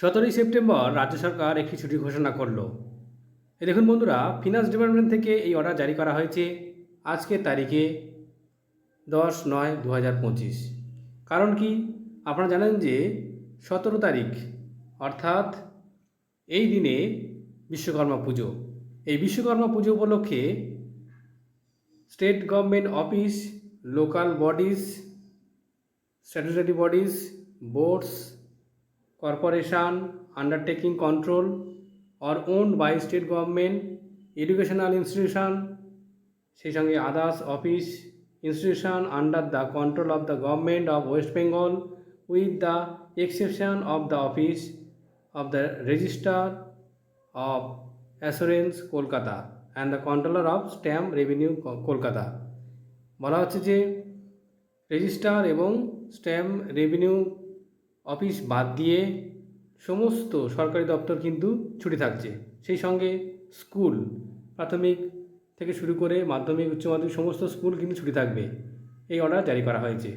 সতেরোই সেপ্টেম্বর রাজ্য সরকার একটি ছুটি ঘোষণা করল। এই দেখুন বন্ধুরা ফিনান্স ডিপার্টমেন্ট থেকে এই অর্ডার জারি করা হয়েছে আজকের তারিখে দশ নয় দু হাজার পঁচিশ। কারণ কি? আপনারা জানেন যে সতেরো তারিখ, অর্থাৎ এই দিনে বিশ্বকর্মা পুজো। এই বিশ্বকর্মা পুজো উপলক্ষে state government office local bodies statutory bodies boards corporation, undertaking control, or owned by state government, educational institution, সেই সঙ্গে others office institution under the control of the government of West Bengal with the exception of the office of the registrar of assurance Kolkata and the controller of stamp revenue Kolkata বলা হচ্ছে যে register এবং stamp revenue office বাদ দিয়ে সমস্ত সরকারি দপ্তর কিন্তু ছুটি থাকছে। সেই সঙ্গে স্কুল, প্রাথমিক থেকে শুরু করে মাধ্যমিক, উচ্চ মাধ্যমিক সমস্ত স্কুল কিন্তু ছুটি থাকবে। এই অর্ডার জারি করা হয়েছে।